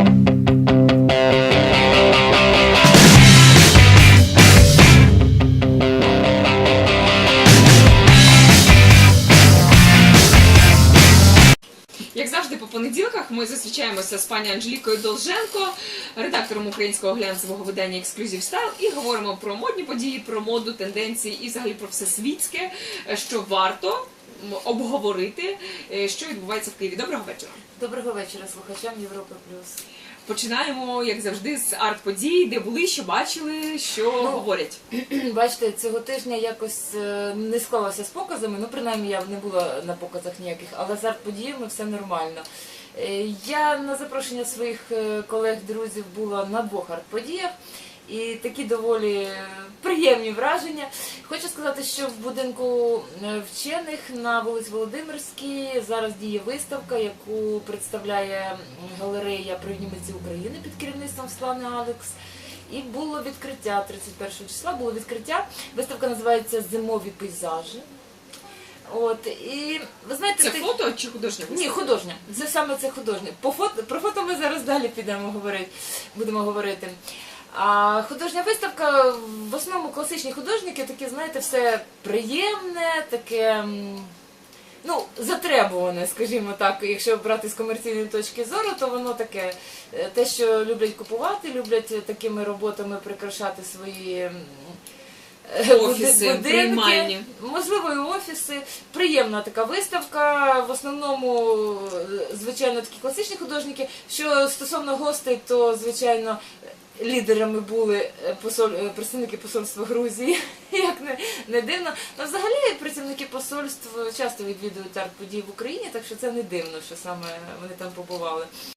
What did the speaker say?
Як завжди, по понеділках ми зустрічаємося з пані Анжелікою Долженко, редактором українського глянцевого видання Exclusive Style, і говоримо про модні події, про моду, тенденції і взагалі про все світське, е, що варто обговорити, е, що відбувається в Києві. Доброго вечора. Доброго вечора слухачам Європи Плюс. Починаємо, як завжди, з арт-подій, де були, що бачили, що Ну, говорять. Бачите, цього тижня якось е, не склалося з показами. Ну, принаймні, я не була на показах ніяких, але з арт-подіями все нормально. Е, Я на запрошення своїх колег-друзів була на двох арт-подіях. І такі доволі приємні враження. Хочу сказати, що в будинку е, вчених на вулиці Володимирській зараз діє виставка, яку представляє галерея Привнімиці України під керівництвом Слани Алекс. І було відкриття 31 числа. Було відкриття. Виставка називається Зимові пейзажі. От і ви знаєте, Це ти- фото чи художня ні, художня. Це саме це художня. По фото про фото ми зараз далі підемо говорити. Будемо говорити. А художня виставка в основному класичні художники, такі, знаєте, все приємне, таке. Ну, затребуване, скажімо так, якщо брати з комерційної точки зору, то воно таке, е, те, що люблять купувати, люблять такими роботами прикрашати свої е, Офіси, будинки. приймальні. Можливо, і офіси. Приємна така виставка. В основному, е, звичайно, такі класичні художники. Що стосовно гостей, то звичайно. Лідерами були е, посоль... е, представники посольства Грузії, як не, не дивно. Ну, взагалі працівники посольств часто відвідують арт-події в Україні, так що це не дивно, що саме вони там побували.